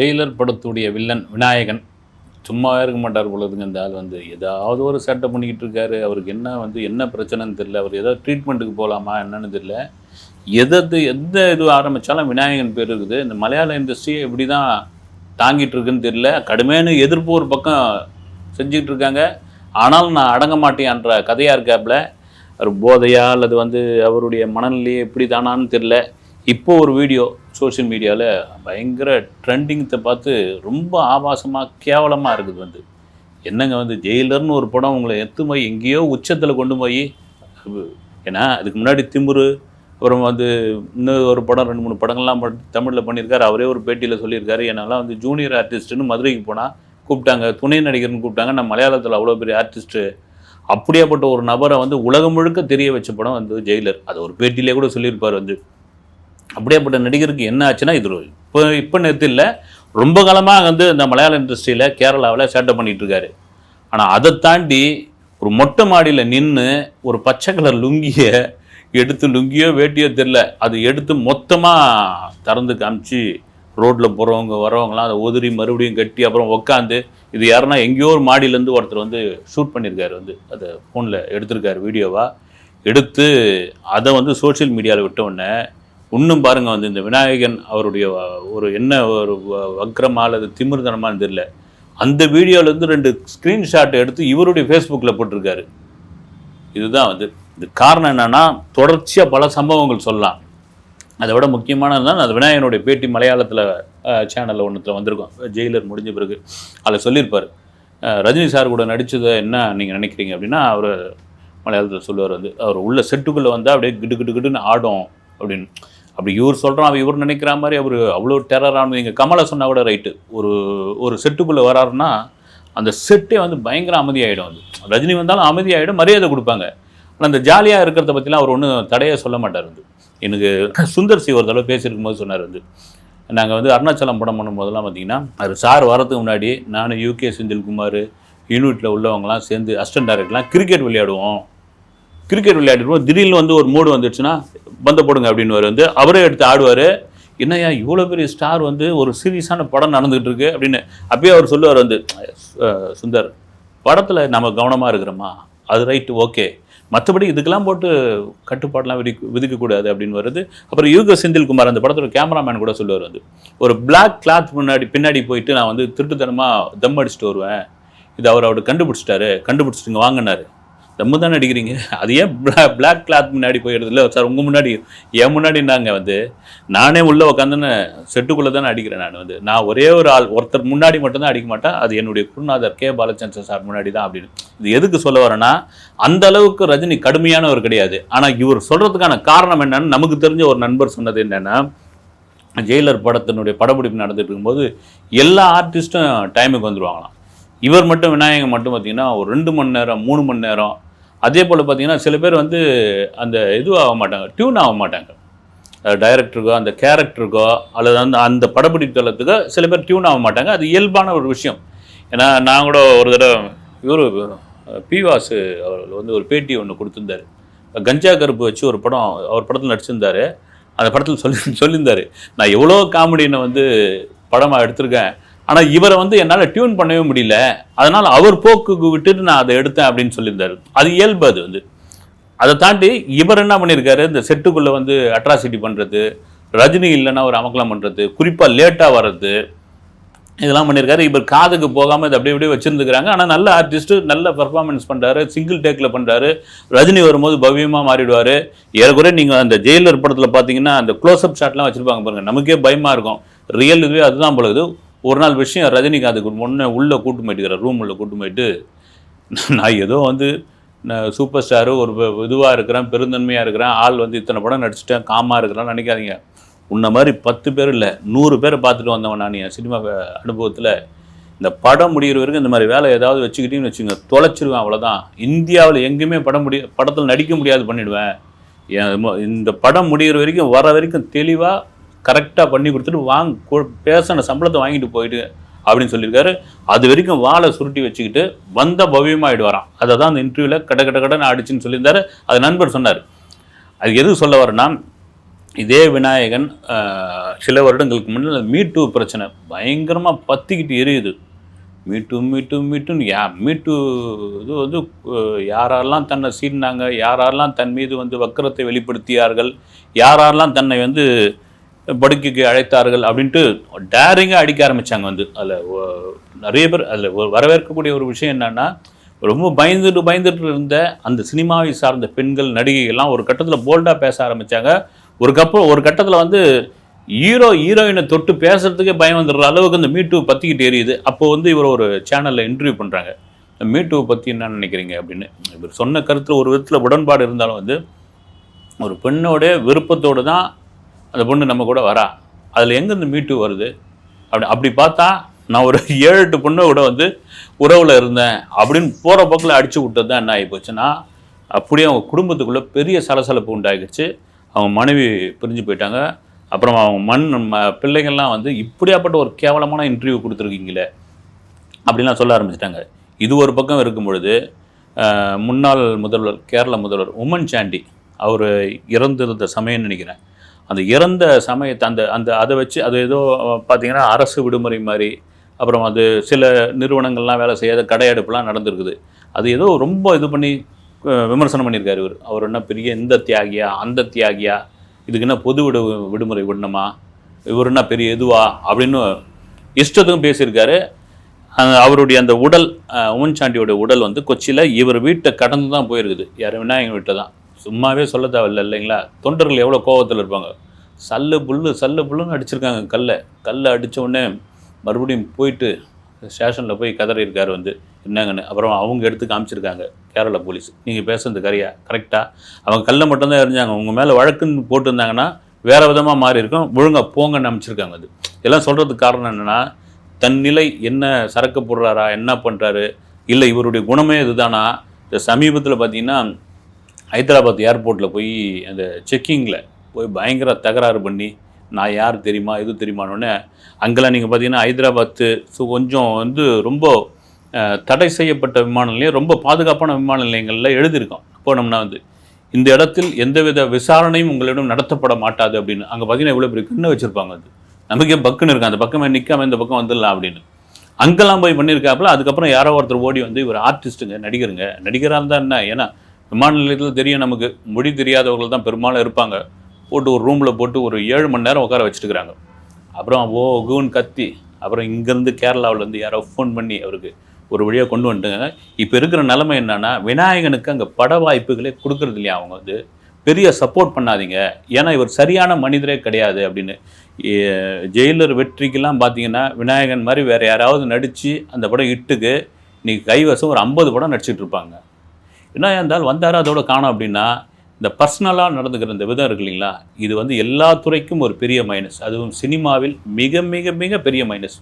Taylor படத்துடைய villain Vinayagan. சும்மா இருக்க மாட்டார் பொழுதுங்க இந்த ஆள் வந்து ஏதாவது ஒரு சேட்டை பண்ணிக்கிட்டு இருக்காரு. அவருக்கு என்ன வந்து என்ன பிரச்சனைன்னு தெரியல. அவர் ஏதாவது ட்ரீட்மெண்ட்டுக்கு போகலாமா என்னன்னு தெரியல. எதது எந்த இது ஆரம்பித்தாலும் விநாயகன் பேர் இருக்குது. இந்த மலையாள இண்டஸ்ட்ரி எப்படி தான் தாங்கிட்டு இருக்குன்னு தெரியல. கடுமையான எதிர்ப்பு ஒரு பக்கம் செஞ்சுக்கிட்டு இருக்காங்க. ஆனாலும் நான் அடங்க மாட்டேன்ற கதையாக இருக்காப்புல. அவர் போதையா அல்லது வந்து அவருடைய மனநிலையை எப்படி தானான்னு தெரில இப்போ ஒரு வீடியோ சோஷியல் மீடியாவில் பயங்கர ட்ரெண்டிங்கத்தை பார்த்து ரொம்ப ஆபாசமாக கேவலமாக இருக்குது வந்து. என்னங்க வந்து ஜெயிலர்னு ஒரு படம் உங்களை எத்து போய் எங்கேயோ உச்சத்தில் கொண்டு போய் ஏன்னா அதுக்கு முன்னாடி திமுரு அப்புறம் வந்து இன்னும் ஒரு படம் ரெண்டு மூணு படங்கள்லாம் தமிழில் பண்ணியிருக்காரு. அவரே ஒரு பேட்டியில் சொல்லியிருக்காரு என்னெல்லாம் வந்து ஜூனியர் ஆர்டிஸ்ட்டுன்னு மதுரைக்கு போனால் கூப்பிட்டாங்க துணை நடிகர்னு கூப்பிட்டாங்க. நான் மலையாளத்தில் அவ்வளோ பெரிய ஆர்டிஸ்ட்டு அப்படியாப்பட்ட ஒரு நபரை வந்து உலகம் முழுக்க தெரிய வச்ச படம் வந்து ஜெயிலர். அதை ஒரு பேட்டியிலே கூட சொல்லியிருப்பார் வந்து. அப்படியேப்பட்ட நடிகருக்கு என்ன ஆச்சுன்னா இது இப்போ இப்போ நேரத்தில் இல்லை ரொம்ப காலமாக வந்து இந்த மலையாள இண்டஸ்ட்ரியில் கேரளாவில் சேட்டை பண்ணிட்டு இருக்காரு. ஆனால் அதை தாண்டி ஒரு மொட்டை மாடியில் நின்று ஒரு பச்சை கலர் லுங்கியை எடுத்து லுங்கியோ வேட்டியோ தெரில அது எடுத்து மொத்தமாக திறந்து காமிச்சு ரோட்டில் போகிறவங்க வரவங்களாம் அதை உதிரி மறுபடியும் கட்டி அப்புறம் உக்காந்து இது யாருன்னா எங்கேயோ ஒரு மாடியிலேருந்து ஒருத்தர் வந்து ஷூட் பண்ணியிருக்காரு வந்து அதை ஃபோனில் எடுத்திருக்காரு வீடியோவாக எடுத்து அதை வந்து சோஷியல் மீடியாவில் விட்ட உடனே இன்னும் பாருங்கள் வந்து இந்த விநாயகன் அவருடைய ஒரு என்ன ஒரு வ- வக்ரமா அல்லது திமிர்தனமான்னு தெரியல அந்த வீடியோலேருந்து ரெண்டு ஸ்க்ரீன்ஷாட் எடுத்து இவருடைய ஃபேஸ்புக்கில் போட்டிருக்காரு. இதுதான் வந்து இது காரணம் என்னென்னா தொடர்ச்சியாக பல சம்பவங்கள் சொல்லலாம். அதை விட முக்கியமானது தான் அது விநாயகனுடைய பேட்டி மலையாளத்தில் சேனலில் ஒன்றுத்தில் வந்திருக்கோம். ஜெயிலர் முடிஞ்ச பிறகு அதில் சொல்லியிருப்பார். ரஜினி சார் கூட நடித்ததை என்ன நீங்கள் நினைக்கிறீங்க அப்படின்னா அவர் மலையாளத்தில் சொல்லுவார் வந்து அவர் உள்ள செட்டுக்குள்ளே வந்தால் அப்படியே கிடு கிட்டு கிட்டுன்னு ஆடும் அப்படின்னு. அப்படி இவர் சொல்கிறான் அவர் இவர் நினைக்கிற மாதிரி அவர் அவ்வளோ டெரரான நீங்கள் கமலை சொன்னால் கூட ரைட்டு ஒரு ஒரு செட்டுக்குள்ளே வராருன்னா அந்த செட்டே வந்து பயங்கர அமைதியாகிடும் அது. ரஜினி வந்தாலும் அமைதியாகிடும் மரியாதை கொடுப்பாங்க. ஆனால் அந்த ஜாலியாக இருக்கிறத பற்றிலாம் அவர் ஒன்றும் தடையே சொல்ல மாட்டார் வந்து. எனக்கு சுந்தர் சி ஒரு தடவை பேசியிருக்கும் போது சொன்னார் வந்து நாங்கள் வந்து அருணாச்சலம் படம் பண்ணும்போதெல்லாம் பார்த்தீங்கன்னா அது சார் வரதுக்கு முன்னாடி நான் யூகே செந்தில்குமார் யூனிட்டில் உள்ளவங்கலாம் சேர்ந்து அஸ்டன் டைரக்டர்லாம் கிரிக்கெட் விளையாடுவோம். கிரிக்கெட் விளையாடிருப்போம் திடீர்னு வந்து ஒரு மூடு வந்துடுச்சுன்னா பந்த போடுங்க அப்படின்னு வந்து அவரே எடுத்து ஆடுவார். என்னய்யா இவ்வளோ பெரிய ஸ்டார் வந்து ஒரு சீரியஸான படம் நடந்துகிட்டு இருக்கு அப்படின்னு அப்பயே அவர் சொல்லுவார் வந்து சுந்தர் படத்தில் நம்ம கவனமாக இருக்கிறோமா? அது ரைட்டு ஓகே மற்றபடி இதுக்கெல்லாம் போட்டு கட்டுப்பாடெலாம் விதி விதிக்கக்கூடாது அப்படின்னு வருது. அப்புறம் யூக செந்தில்குமார் அந்த படத்தோட கேமராமேன் கூட சொல்லுவார் வந்து ஒரு பிளாக் கிளாத் முன்னாடி பின்னாடி போயிட்டு நான் வந்து திருட்டுத்தனமாக தம் அடிச்சுட்டு வருவேன். இது அவர் அவர் கண்டுபிடிச்சிட்டாரு. கண்டுபிடிச்சிட்டுங்க வாங்கினாரு. தம்மு தானே அடிக்கிறீங்க? அது ஏன் பிளாக் கிளாத் முன்னாடி போயிடுது? இல்லை சார் உங்கள் முன்னாடி என் முன்னாடி நாங்கள் வந்து நானே உள்ளே உட்காந்துன்னு செட்டுக்குள்ளே தானே அடிக்கிறேன் நான் வந்து. நான் ஒரே ஒரு ஆள் ஒருத்தர் முன்னாடி மட்டும்தான் அடிக்க மாட்டேன். அது என்னுடைய குருநாதர் கே. பாலச்சந்திரன் சார் முன்னாடி தான் அப்படின்னு. இது எதுக்கு சொல்ல வரேன்னா அந்த அளவுக்கு ரஜினி கடுமையானவர் கிடையாது. ஆனால் இவர் சொல்கிறதுக்கான காரணம் என்னன்னு நமக்கு தெரிஞ்ச ஒரு நண்பர் சொன்னது என்னென்னா ஜெயிலர் படத்தினுடைய படப்பிடிப்பு நடந்துட்டு இருக்கும்போது எல்லா ஆர்டிஸ்ட்டும் டைமுக்கு வந்துடுவாங்களாம் இவர் மட்டும் விநாயகம் மட்டும் பார்த்தீங்கன்னா ஒரு ரெண்டு மணி நேரம் மூணு மணி நேரம் அதே போல் பார்த்தீங்கன்னா சில பேர் வந்து அந்த இது ஆக மாட்டாங்க டியூன் ஆக மாட்டாங்க. டைரக்டருக்கோ அந்த கேரக்டருக்கோ அல்லது அந்த அந்த படப்பிடிப்பு தளத்துக்கோ சில பேர் டியூன் ஆக மாட்டாங்க. அது இயல்பான ஒரு விஷயம். ஏன்னா நான் கூட ஒரு தடவை இவர் பி வாசு அவர் வந்து ஒரு பேட்டி ஒன்று கொடுத்துருந்தாரு. கஞ்சா கருப்பு வச்சு ஒரு படம் அவர் படத்தில் நடிச்சிருந்தார். அந்த படத்தில் சொல்லி சொல்லியிருந்தாரு. நான் எவ்வளோ காமெடியினை வந்து படமாக எடுத்திருக்கேன். ஆனால் இவரை வந்து என்னால் டியூன் பண்ணவே முடியல. அதனால் அவர் போக்குக்கு விட்டுட்டு நான் அதை எடுத்தேன் அப்படின்னு சொல்லியிருந்தாரு. அது இயல்பு அது வந்து. அதை தாண்டி இவர் என்ன பண்ணியிருக்காரு? இந்த செட்டுக்குள்ளே வந்து அட்ராசிட்டி பண்ணுறது ரஜினி இல்லைன்னா ஒரு அமக்கலம் பண்ணுறது குறிப்பாக லேட்டாக வர்றது இதெல்லாம் பண்ணியிருக்காரு. இவர் காதுக்கு போகாமல் இதை அப்படியே அப்படியே வச்சுருந்துக்கிறாங்க. ஆனால் நல்ல ஆர்டிஸ்ட்டு நல்ல பர்ஃபார்மன்ஸ் பண்ணுறாரு சிங்கிள் டேக்கில் பண்ணுறாரு ரஜினி வரும்போது பவ்யமாக மாறிடுவார். ஏறக்குறைய நீங்கள் அந்த ஜெயிலர் படத்தில் பார்த்தீங்கன்னா அந்த க்ளோஸ்அப் ஷாட்லாம் வச்சுருப்பாங்க பாருங்கள் நமக்கே பயமாக இருக்கும். ரியல் இதுவே அதுதான் பொழுது ஒரு நாள் விஷயம் ரஜினிகாந்த் முன்னே உள்ளே கூட்டு போயிட்டுக்கிறார் ரூம் உள்ளே கூட்டு போயிட்டு. நான் ஏதோ வந்து நான் சூப்பர் ஸ்டாரு ஒரு இதுவாக இருக்கிறேன் பெருந்தன்மையாக இருக்கிறேன் ஆள் வந்து இத்தனை படம் நடிச்சிட்டேன் காமாக இருக்கிறான்னு நினைக்காதீங்க. உன்ன மாதிரி பத்து பேர் இல்லை நூறு பேரை பார்த்துட்டு வந்தவன் நான் என் சினிமா அனுபவத்தில். இந்த படம் முடிகிற வரைக்கும் இந்த மாதிரி வேலை ஏதாவது வச்சுக்கிட்டீங்கன்னு வச்சுங்க தொலைச்சிருவேன் அவ்வளோதான் இந்தியாவில் எங்கேயுமே படம் முடிய படத்தில் நடிக்க முடியாது பண்ணிடுவேன். என் இந்த படம் முடிகிற வரைக்கும் வர வரைக்கும் தெளிவாக கரெக்டாக பண்ணி கொடுத்துட்டு வாங்க பேசின சம்பளத்தை வாங்கிட்டு போயிட்டு அப்படின்னு சொல்லியிருக்காரு. அது வரைக்கும் வாழை சுருட்டி வச்சுக்கிட்டு வந்த பவ்யமாகிடுவாராம் அதை தான் அந்த இன்டர்வியூவில் கட கட கடன்னு ஆடிச்சுன்னு சொல்லியிருந்தாரு. அது நண்பர் சொன்னார். அது எதுக்கு சொல்ல வரேன்னா இதே விநாயகன் சில வருடங்களுக்கு முன்னால் மீட்டு பிரச்சனை பயங்கரமாக பற்றிக்கிட்டு எரியுது. மீட்டு மீட்டு மீட்டுன்னு யா மீட்டு இது வந்து யாரெல்லாம் தன்னை சீர்னாங்க யாரெல்லாம் தன் மீது வந்து வக்கரத்தை வெளிப்படுத்தியார்கள் யாரெல்லாம் தன்னை வந்து படுக்கைக்கு அழைத்தார்கள் அப்படின்ட்டு டேரிங்காக அடிக்க ஆரம்பித்தாங்க வந்து. அதில் நிறைய பேர் அதில் வரவேற்கக்கூடிய ஒரு விஷயம் என்னன்னா ரொம்ப பயந்துட்டு பயந்துட்டு இருந்த அந்த சினிமாவை சார்ந்த பெண்கள் நடிகைகள்லாம் ஒரு கட்டத்தில் போல்டாக பேச ஆரம்பித்தாங்க ஒரு கப்ப ஒரு கட்டத்தில் வந்து ஹீரோ ஹீரோயினை தொட்டு பேசுறதுக்கே பயம் வந்துடுற அளவுக்கு இந்த மீட்டு பற்றிக்கிட்டு எரியுது. அப்போ வந்து இவர் ஒரு சேனலில் இன்டர்வியூ பண்ணுறாங்க மீட்டுவை பற்றி என்ன நினைக்கிறீங்க அப்படின்னு. இவர் சொன்ன கருத்தில் ஒரு விதத்தில் உடன்பாடு இருந்தாலும் வந்து ஒரு பெண்ணோட விருப்பத்தோடு தான் அந்த பொண்ணு நம்ம கூட வரா. அதில் எங்கேருந்து மீட்டு வருது? அப்படி அப்படி பார்த்தா நான் ஒரு ஏழு எட்டு பொண்ணை கூட வந்து உறவில் இருந்தேன். அப்படின்னு போகிற பக்கத்தில் அடித்து விட்டது தான் என்ன ஆகி போச்சுன்னா அப்படியே அவங்க குடும்பத்துக்குள்ளே பெரிய சலசலப்பு உண்டாகிடுச்சு. அவங்க மனைவி பிரிஞ்சு போயிட்டாங்க. அப்புறம் அவங்க மண் ம- பிள்ளைங்கள்லாம் வந்து இப்படியாப்பட்ட ஒரு கேவலமான இன்டர்வியூ கொடுத்துருக்கீங்களே அப்படின்லாம் சொல்ல ஆரம்பிச்சிட்டாங்க. இது ஒரு பக்கம் இருக்கும் பொழுது முன்னாள் முதல்வர் கேரள முதல்வர் உமன் சாண்டி அவர் இறந்திருந்த சமயம்னு நினைக்கிறேன். அந்த இறந்த சமயத்தை அந்த அந்த அதை வச்சு அது ஏதோ பார்த்திங்கன்னா அரசு விடுமுறை மாதிரி அப்புறம் அது சில நிறுவனங்கள்லாம் வேலை செய்யாத கடையெடுப்புலாம் நடந்திருக்குது. அது ஏதோ ரொம்ப இது பண்ணி விமர்சனம் பண்ணியிருக்காரு இவர். அவர் என்ன பெரிய இந்த தியாகியா அந்த தியாகியா இதுக்கு என்ன பொது விடு விடுமுறை விடணுமா இவர் என்ன பெரிய இதுவா அப்படின்னு இஷ்டத்துக்கும் பேசியிருக்காரு. அவருடைய அந்த உடல் அஹ், உமன் சாண்டியோட உடல் வந்து கொச்சியில் இவர் வீட்டை கடந்து தான் போயிருக்குது. யார் விநாயகர் வீட்டை தான். சும்மாவே சொல்ல தேவையில்ல இல்லைங்களா? தொண்டர்கள் எவ்வளோ கோவத்தில் இருப்பாங்க. சல்லு புல்லு சல்லு புல்லுன்னு அடிச்சிருக்காங்க கல்லை. கல்லை அடித்த உடனே மறுபடியும் போயிட்டு ஸ்டேஷனில் போய் கதறியிருக்காரு வந்து. என்னங்கன்னு. அப்புறம் அவங்க எடுத்து காமிச்சிருக்காங்க கேரளா போலீஸ். நீங்கள் பேசுறது கரையா? கரெக்டாக அவங்க கல்லை மட்டும்தான் எரிஞ்சாங்க உங்கள் மேலே வழக்குன்னு போட்டிருந்தாங்கன்னா வேறு விதமாக மாறி இருக்கும். ஒழுங்காக போங்கன்னு அமைச்சிருக்காங்க அது. இதெல்லாம் சொல்கிறதுக்கு காரணம் என்னென்னா தன் நிலை என்ன சரக்கு போடுறாரா? என்ன பண்ணுறாரு இல்லை இவருடைய குணமே இதுதானா? இந்த சமீபத்தில் பார்த்தீங்கன்னா ஹைதராபாத் ஏர்போர்ட்டில் போய் அந்த செக்கிங்கில் போய் பயங்கர தகராறு பண்ணி நான் யார் தெரியுமா எது தெரியுமானோடனே அங்கெல்லாம் நீங்கள் பார்த்தீங்கன்னா ஹைதராபாத்து ஸோ கொஞ்சம் வந்து ரொம்ப தடை செய்யப்பட்ட விமான நிலையம் ரொம்ப பாதுகாப்பான விமான நிலையங்களில் எழுதியிருக்கோம். போனோம்னா வந்து இந்த இடத்தில் எந்தவித விசாரணையும் உங்களிடம் நடத்தப்பட மாட்டாது அப்படின்னு. அங்கே பார்த்தீங்கன்னா இவ்வளோ பெரிய கண்ணு வச்சுருப்பாங்க அது. நமக்கே பக்குன்னு இருக்கும். அந்த பக்கமே நிற்காம இந்த பக்கம் வந்துடலாம் அப்படின்னு. அங்கெல்லாம் போய் பண்ணியிருக்காப்புல அதுக்கப்புறம் யாரோ ஒருத்தர் ஓடி வந்து இவர் ஆர்டிஸ்ட்டுங்க நடிகருங்க. நடிகராக இருந்தால் என்ன? ஏன்னா விமான நிலையத்தில் தெரியும் நமக்கு. மொழி தெரியாதவர்கள் தான் பெரும்பாலும் இருப்பாங்க. போட்டு ஒரு ரூமில் போட்டு ஒரு ஏழு மணி நேரம் உட்கார வச்சுட்டுக்கிறாங்க அப்புறம் ஓ குன்னு கத்தி. அப்புறம் இங்கேருந்து கேரளாவிலேருந்து யாரோ ஃபோன் பண்ணி அவருக்கு ஒரு வழியாக கொண்டு வந்துட்டுங்க. இப்போ இருக்கிற நிலைமை என்னென்னா விநாயகனுக்கு அங்கே பட வாய்ப்புகளே கொடுக்கறது இல்லையா அவங்க வந்து? பெரிய சப்போர்ட் பண்ணாதீங்க. ஏன்னா இவர் சரியான மனிதரே கிடையாது அப்படின்னு. ஜெயிலர் வெற்றிக்கெல்லாம் பார்த்தீங்கன்னா விநாயகன் மாதிரி வேறு யாராவது நடித்து அந்த படம் இட்டுக்கு இன்றைக்கி கைவசம் ஒரு ஐம்பது படம் நடிச்சிட்டு இருப்பாங்க. என்ன இருந்தால் வந்தார் அதோட காணோம் அப்படின்னா இந்த பர்சனலாக நடந்துக்கிற இந்த விதம் இருக்கு இல்லைங்களா? இது வந்து எல்லா துறைக்கும் ஒரு பெரிய மைனஸ் அதுவும் சினிமாவில் மிக மிக மிக பெரிய மைனஸ்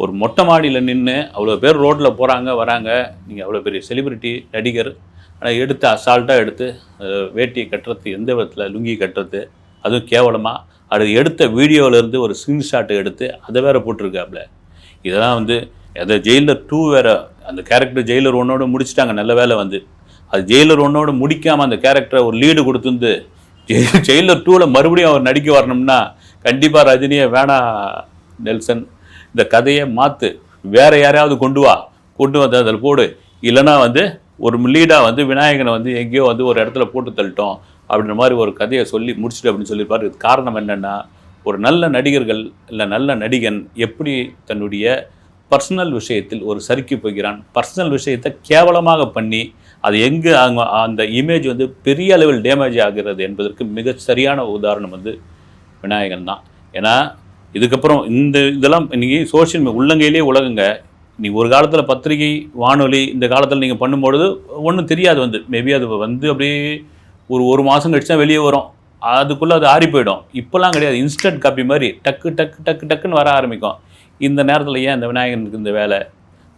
ஒரு மொட்டை மாடியில் நின்று அவ்வளோ பேர் ரோட்டில் போகிறாங்க வராங்க. நீங்கள் அவ்வளோ பெரிய செலிபிரிட்டி நடிகர் ஆனால் எடுத்து அசால்ட்டாக எடுத்து வேட்டியை கட்டுறது எந்த விதத்தில் லுங்கி கட்டுறது அதுவும் கேவலமாக அது எடுத்த வீடியோவிலேருந்து ஒரு ஸ்க்ரீன்ஷாட்டை எடுத்து அதை வேற போட்டிருக்காப்புல இதெல்லாம் வந்து அதை ஜெயிலில் டூ வேறு அந்த கேரக்டர் ஜெயிலர் ஒன்னோட முடிச்சிட்டாங்க நல்ல வேலை வந்து. அது ஜெயிலர் ஒன்னோட முடிக்காமல் அந்த கேரக்டரை ஒரு லீடு கொடுத்துருந்து ஜெய் ஜெயிலர் டூவில் மறுபடியும் அவர் நடிக்க வரணும்னா கண்டிப்பாக ரஜினியை வேணா நெல்சன் இந்த கதையை மாற்று வேற யாரையாவது கொண்டு வா கொண்டு வந்து அதில் போடு. இல்லைன்னா வந்து ஒரு லீடாக வந்து விநாயகனை வந்து எங்கேயோ வந்து ஒரு இடத்துல போட்டு தள்ளிட்டோம் அப்படின்ற மாதிரி ஒரு கதையை சொல்லி முடிச்சுட்டு அப்படின்னு சொல்லியிருப்பார். காரணம் என்னென்னா ஒரு நல்ல நடிகர்கள் இல்லை நல்ல நடிகன் எப்படி தன்னுடைய பர்சனல் விஷயத்தில் ஒரு சறுக்கி போகிறான். பர்சனல் விஷயத்தை கேவலமாக பண்ணி அது எங்கே அவங்க அந்த இமேஜ் வந்து பெரிய அளவில் டேமேஜ் ஆகிறது என்பதற்கு மிக சரியான உதாரணம் வந்து விநாயகன் தான். ஏன்னா இதுக்கப்புறம் இந்த இதெல்லாம் இன்றைக்கி சோஷியல் உள்ளங்கையிலே உலகங்க. நீ ஒரு காலத்தில் பத்திரிகை வானொலி இந்த காலத்தில் நீங்கள் பண்ணும்பொழுது ஒன்றும் தெரியாது வந்து. மேபி அது வந்து அப்படியே ஒரு ஒரு மாதம் கழிச்சு தான் வெளியே வரும். அதுக்குள்ளே அது ஆறி போயிடும். இப்போல்லாம் கிடையாது. இன்ஸ்டன்ட் காப்பி மாதிரி டக்கு டக்கு டக்கு டக்குன்னு வர ஆரம்பிக்கும். இந்த நேரத்தில் ஏன் இந்த விநாயகனுக்கு இந்த வேலை?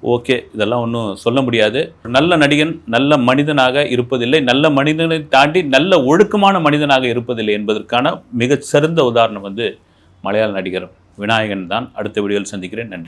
ஓகே இதெல்லாம் ஒன்றும் சொல்ல முடியாது. நல்ல நடிகன் நல்ல மனிதனாக இருப்பதில்லை. நல்ல மனிதனை தாண்டி நல்ல ஒழுக்கமான மனிதனாக இருப்பதில்லை என்பதற்கான மிகச்சிறந்த உதாரணம் வந்து மலையாள நடிகர் விநாயகன் தான். அடுத்த வீடியோவில் சந்திக்கிறேன். நன்றி.